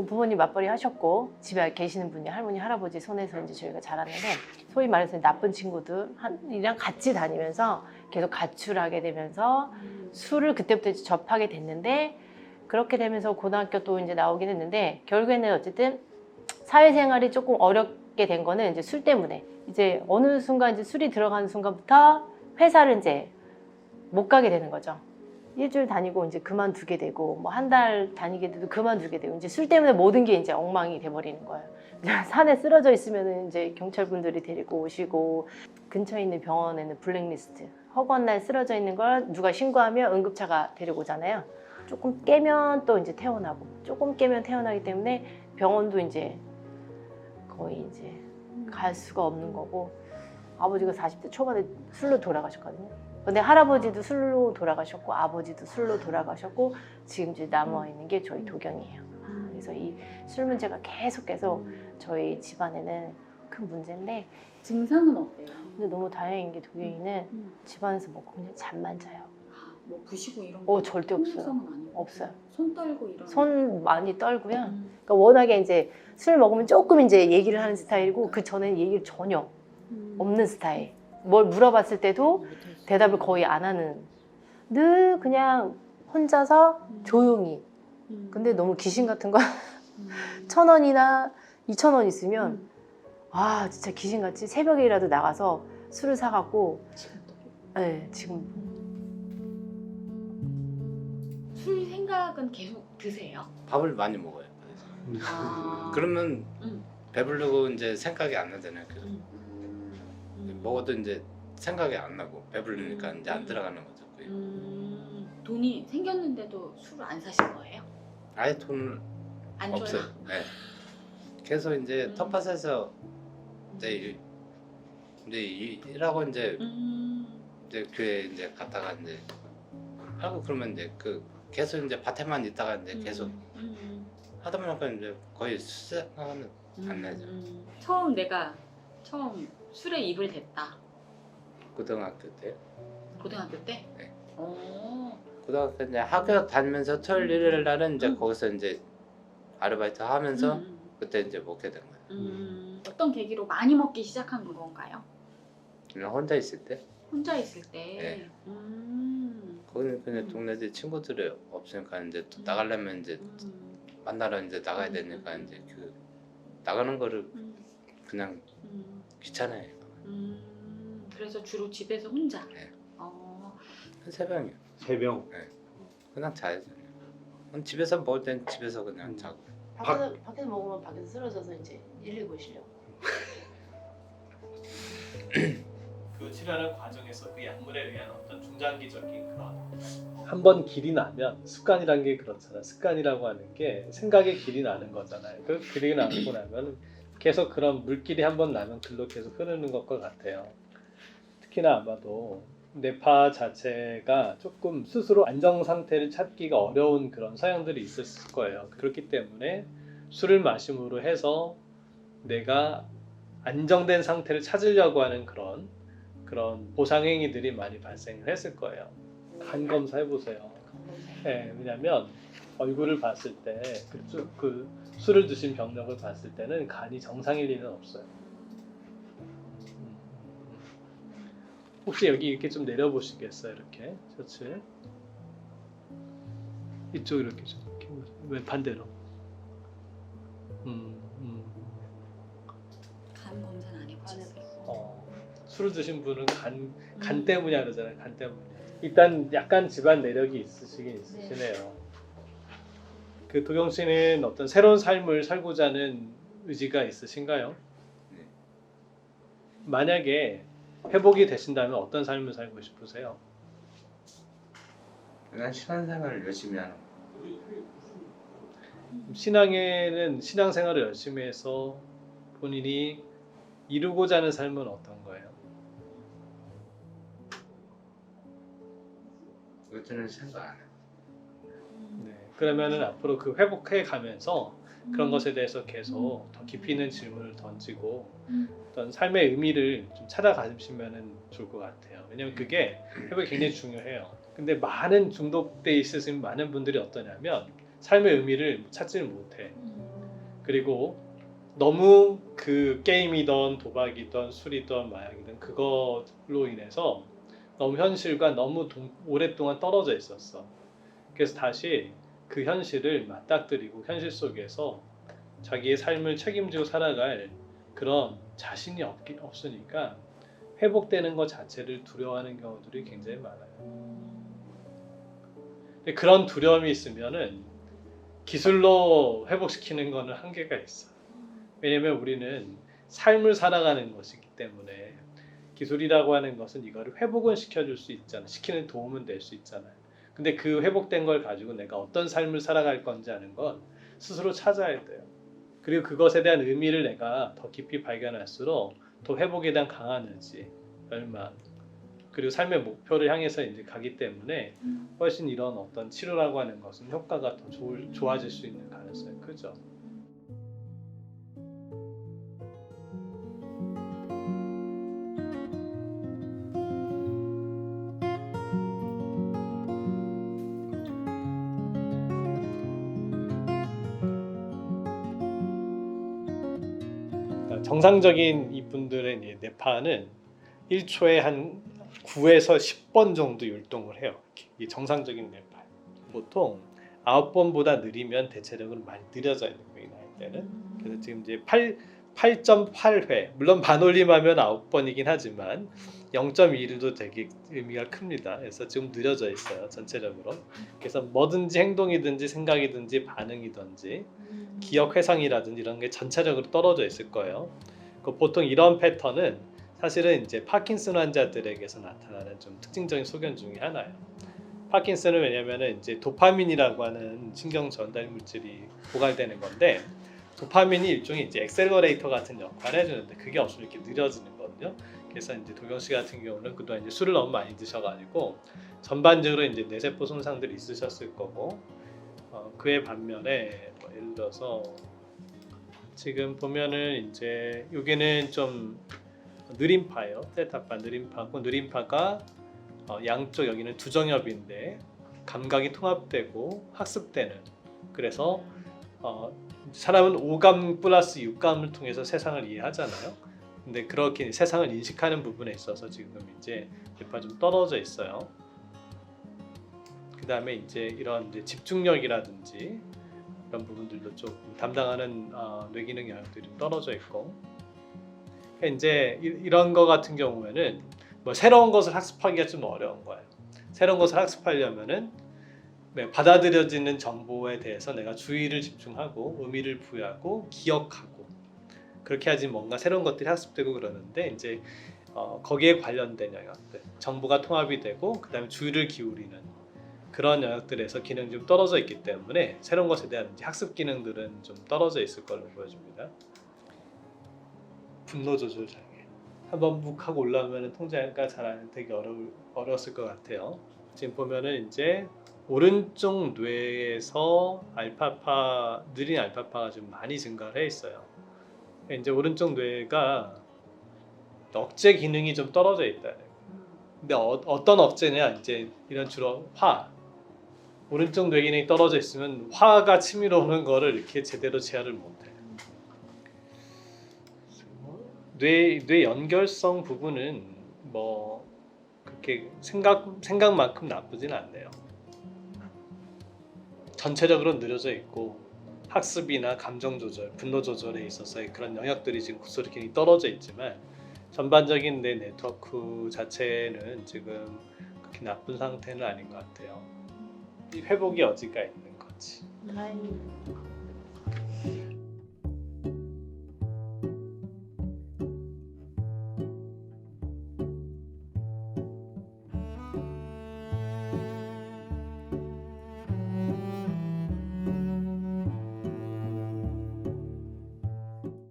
뭐 부모님 맞벌이 하셨고 집에 계시는 분이 할머니 할아버지 손에서 이제 저희가 자랐는데 소위 말해서 나쁜 친구들이랑 같이 다니면서 계속 가출하게 되면서 술을 그때부터 이제 접하게 됐는데 그렇게 되면서 고등학교 또 이제 나오긴 했는데 결국에는 어쨌든 사회생활이 조금 어렵게 된 거는 이제 술 때문에 이제 어느 순간 이제 술이 들어가는 순간부터 회사를 이제 못 가게 되는 거죠. 일주일 다니고 이제 그만두게 되고 뭐 한 달 다니게 돼도 그만두게 되고 이제 술 때문에 모든 게 이제 엉망이 돼버리는 거예요. 산에 쓰러져 있으면 이제 경찰분들이 데리고 오시고 근처에 있는 병원에는 블랙리스트 허구한 날 쓰러져 있는 걸 누가 신고하면 응급차가 데리고 오잖아요. 조금 깨면 또 이제 태어나고 조금 깨면 태어나기 때문에 병원도 이제 거의 이제 갈 수가 없는 거고 아버지가 40대 초반에 술로 돌아가셨거든요. 근데 할아버지도 술로 돌아가셨고 아버지도 술로 돌아가셨고 지금 이제 남아 있는 게 저희 도경이에요. 그래서 이 술 문제가 계속 계속 저희 집안에는 큰 문제인데 증상은 어때요? 근데 너무 다행인 게 도경이는 음. 집안에서 먹고 그냥 잠만 자요. 뭐 부시고 이런 어 절대 없어요. 통증성은 아니고 없어요. 손 떨고 이런 손 많이 떨고요. 음. 그러니까 워낙에 이제 술 먹으면 조금 이제 얘기를 하는 스타일이고 그 전에는 얘기를 전혀 음. 없는 스타일. 뭘 물어봤을 때도 못했어요. 대답을 거의 안 하는. 늘 그냥 혼자서 음. 조용히. 음. 근데 너무 귀신 같은 거 음. 천 원이나 이천 원 있으면 음. 아 진짜 귀신같이 새벽이라도 나가서 술을 사갖고. 네, 지금 술 생각은 계속 드세요? 밥을 많이 먹어요. 그래서. 아. 그러면 음. 배부르고 이제 생각이 안 나잖아요. 그래서 음. 음. 먹어도 이제 생각이 안 나고 배부르니까 음. 이제 안 들어가는 거죠. 거의. 음. 돈이 생겼는데도 술을 안 사신 거예요? 아예 돈을 안 없어요. 줘요? 네. 계속 이제 음. 텃밭에서 이제 일, 이제 일- 일하고 이제 음. 이제 교회 이제 갔다가 이제 하고 그러면 이제 그 계속 이제 밭에만 있다가 이제 계속 음. 하다 보니까 이제 거의 수생하는 안 나죠. 음. 처음 내가 처음 술에 입을 댔다. 고등학교 때. 고등학교 때? 네. 어. 고등학교 이제 학교 다니면서 토요일 일요일 날은 이제 음. 거기서 이제 아르바이트 하면서 음. 그때 이제 먹게 된 거예요. 음. 어떤 계기로 많이 먹기 시작한 건가요? 그냥 혼자 있을 때 혼자 있을 때. 네. 음. 거기는 그냥 음. 동네에 친구들이 없으니까 이제 또 음. 나가려면 이제 음. 만나러 이제 나가야 음. 되니까 이제 그 나가는 거를 음. 그냥 음. 귀찮아요. 음. 그래서 주로 집에서 혼자. 네. 어. 한 세 병이요. 세 병 그냥 자야죠. 그냥 집에서 먹을 땐 집에서 그냥 음. 자고. 밖에서, 밖에서 먹으면 밖에서 쓰러져서 이제 119 실려. 그 치료하는 과정에서 그 약물에 의한 어떤 중장기적인 그런 한번 길이 나면 습관이란 게 그렇잖아. 습관이라고 하는 게 생각의 길이 나는 거잖아요. 그 길이 나고 나면 계속 그런 물길이 한 번 나면 글로 계속 흐르는 것과 같아요. 특히나 아마도 뇌파 자체가 조금 스스로 안정 상태를 찾기가 어려운 그런 서양들이 있었을 거예요. 그렇기 때문에 술을 마심으로 해서 내가 안정된 상태를 찾으려고 하는 그런 그런 보상 행위들이 많이 발생을 했을 거예요. 간 검사 해보세요. 네, 왜냐하면 얼굴을 봤을 때 그, 그 술을 드신 병력을 봤을 때는 간이 정상일 리는 없어요. 음. 혹시 여기 이렇게 좀 내려보시겠어요? 이렇게 셔츠 이쪽 이렇게 좀 이렇게. 왜 반대로? 음, 음. 간 검사는 안 해보셨어요? 어, 술을 드신 분은 간, 간 음. 때문이야 그러잖아요. 간 때문에. 일단 약간 집안 내력이 있으시긴 있으시네요. 그 도경 씨는 어떤 새로운 삶을 살고자 하는 의지가 있으신가요? 네. 만약에 회복이 되신다면 어떤 삶을 살고 싶으세요? 그냥 신앙생활을 열심히 하는 거. 신앙에는 신앙생활을 열심히 해서 본인이 이루고자 하는 삶은 어떤 거예요? 그것들은 생각 안 해. 네, 그러면은 앞으로 그 회복해 가면서 그런 음. 것에 대해서 계속 더 깊이 있는 질문을 던지고 음. 어떤 삶의 의미를 좀 찾아가시면 좋을 것 같아요. 왜냐면 그게 회복이 굉장히 중요해요. 근데 많은 중독돼 있으신 많은 분들이 어떠냐면 삶의 의미를 찾지를 못해. 음. 그리고 너무 그 게임이던 도박이던 술이던 마약이든 그걸로 인해서 너무 현실과 너무 동- 오랫동안 떨어져 있었어. 그래서 다시 그 현실을 맞닥뜨리고 현실 속에서 자기의 삶을 책임지고 살아갈 그런 자신이 없기, 없으니까 회복되는 것 자체를 두려워하는 경우들이 굉장히 많아요. 그런 두려움이 있으면은 기술로 회복시키는 거는 한계가 있어. 왜냐면 우리는 삶을 살아가는 것이기 때문에 기술이라고 하는 것은 이거를 회복은 시켜줄 수 있잖아. 시키는 도움은 될 수 있잖아요. 근데 그 회복된 걸 가지고 내가 어떤 삶을 살아갈 건지 하는 건 스스로 찾아야 돼요. 그리고 그것에 대한 의미를 내가 더 깊이 발견할수록 더 회복에 대한 강한 의지, 열망, 그리고 삶의 목표를 향해서 이제 가기 때문에 훨씬 이런 어떤 치료라고 하는 것은 효과가 더 좋을, 좋아질 수 있는 가능성이 크죠. 정상적인 이분들의 뇌파는 1초에 한 9에서 10번 정도 율동을 해요. 이 정상적인 뇌파. 보통 9번보다 느리면 대체적으로 많이 느려져야 돼요. 이 나이 때는. 그래서 지금 이제 8 8.8회 물론 반올림하면 9번이긴 하지만 0.1도 되게 의미가 큽니다. 그래서 지금 느려져 있어요 전체적으로. 그래서 뭐든지 행동이든지 생각이든지 반응이든지 기억 회상이라든지 이런 게 전체적으로 떨어져 있을 거예요. 그 보통 이런 패턴은 사실은 이제 파킨슨 환자들에게서 나타나는 좀 특징적인 소견 중에 하나예요. 파킨슨은 왜냐면은 이제 도파민이라고 하는 신경 전달 물질이 고갈되는 건데 도파민이 일종의 이제 엑셀러레이터 같은 역할을 해주는데 그게 없으면 이렇게 느려지는 거거든요. 그래서 이제 도경 씨 같은 경우는 그동안 이제 술을 너무 많이 드셔가지고 전반적으로 이제 뇌세포 손상들이 있으셨을 거고 어, 그에 반면에 뭐 예를 들어서 지금 보면은 이제 여기는 좀 느림파예요. 테타파 느림파고 느림파가 어, 양쪽 여기는 두 정엽인데 감각이 통합되고 학습되는 그래서 어, 사람은 오감 플러스 육감을 통해서 세상을 이해하잖아요. 근데 그렇게 세상을 인식하는 부분에 있어서 지금 이제 뇌파 좀 떨어져 있어요. 그 다음에 이제 이런 이제 집중력이라든지 이런 부분들도 좀 담당하는 어, 뇌기능 영역들이 떨어져 있고 그러니까 이제 이, 이런 거 같은 경우에는 뭐 새로운 것을 학습하기가 좀 어려운 거예요. 새로운 것을 학습하려면은 네, 받아들여지는 정보에 대해서 내가 주의를 집중하고 의미를 부여하고 기억하고 그렇게 하지 뭔가 새로운 것들이 학습되고 그러는데 이제 어, 거기에 관련된 영역들 정보가 통합이 되고 그다음에 주의를 기울이는 그런 영역들에서 기능이 좀 떨어져 있기 때문에 새로운 것에 대한 학습 기능들은 좀 떨어져 있을 걸로 보여집니다. 분노 조절 장애 한번 묵 하고 올라오면 통제가 잘 되게 어려울 어려웠을 것 같아요. 지금 보면은 이제 오른쪽 뇌에서 알파파 느린 알파파가 좀 많이 증가를 해 있어요. 이제 오른쪽 뇌가 억제 기능이 좀 떨어져 있다. 근데 어, 떤 억제냐 이제 이런 주로 화 오른쪽 뇌 기능이 떨어져 있으면 화가 치밀어 오는 거를 이렇게 제대로 제어를 못해. 뇌, 뇌 연결성 부분은 뭐 그렇게 생각 생각만큼 나쁘진 않네요. 전체적으로 느려져 있고 학습이나 감정 조절, 분노 조절에 있어서의 그런 영역들이 지금 기능이 떨어져 있지만 전반적인 내 네트워크 자체는 지금 그렇게 나쁜 상태는 아닌 것 같아요. 이 회복이 여지가 있는 거지. 아이.